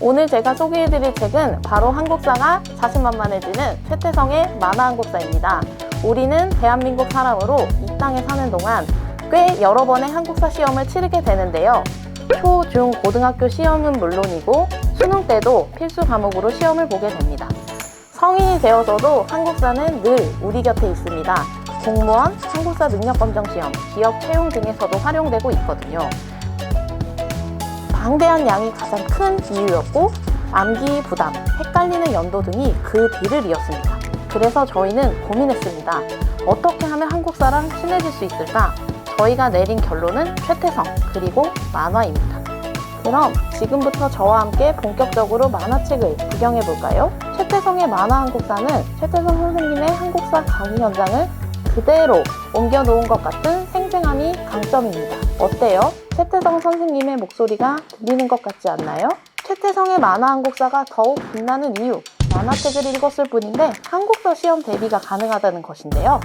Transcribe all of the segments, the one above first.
오늘 제가 소개해드릴 책은 바로 한국사가 자신만만해지는 최태성의 만화 한국사입니다. 우리는 대한민국 사람으로 이 땅에 사는 동안 꽤 여러 번의 한국사 시험을 치르게 되는데요. 초, 중, 고등학교 시험은 물론이고 수능 때도 필수 과목으로 시험을 보게 됩니다. 성인이 되어서도 한국사는 늘 우리 곁에 있습니다. 공무원, 한국사 능력검정 시험, 기업 채용 등에서도 활용되고 있거든요. 방대한 양이 가장 큰 이유였고 암기 부담, 헷갈리는 연도 등이 그 뒤를 이었습니다. 그래서 저희는 고민했습니다. 어떻게 하면 한국사랑 친해질 수 있을까? 저희가 내린 결론은 최태성 그리고 만화입니다. 그럼 지금부터 저와 함께 본격적으로 만화책을 구경해 볼까요? 최태성의 만화 한국사는 최태성 선생님의 한국사 강의 현장을 그대로 옮겨 놓은 것 같은 생생함이 강점입니다. 어때요? 최태성 선생님의 목소리가 들리는 것 같지 않나요? 최태성의 만화 한국사가 더욱 빛나는 이유, 만화책을 읽었을 뿐인데 한국사 시험 대비가 가능하다는 것인데요.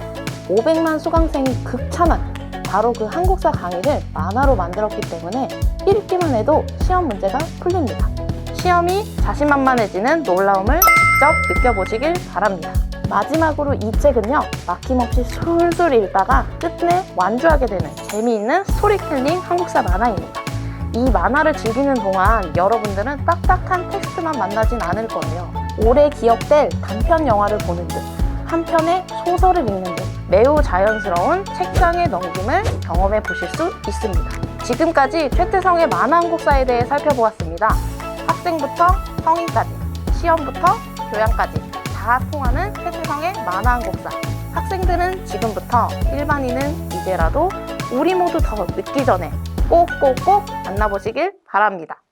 500만 수강생이 극찬한 바로 그 한국사 강의를 만화로 만들었기 때문에 읽기만 해도 시험 문제가 풀립니다. 시험이 자신만만해지는 놀라움을 직접 느껴보시길 바랍니다. 마지막으로 이 책은요, 막힘없이 술술 읽다가 끝내 완주하게 되는 재미있는 스토리텔링 한국사 만화입니다. 이 만화를 즐기는 동안 여러분들은 딱딱한 텍스트만 만나진 않을 거예요. 오래 기억될 단편 영화를 보는 듯, 한 편의 소설을 읽는 듯, 매우 자연스러운 책장의 넘김을 경험해 보실 수 있습니다. 지금까지 최태성의 만화 한국사에 대해 살펴보았습니다. 학생부터 성인까지, 시험부터 교양까지 다 통하는 최태성의 만화 한국사. 학생들은 지금부터, 일반인은 이제라도 우리 모두 더 늦기 전에 꼭꼭꼭 만나보시길 바랍니다.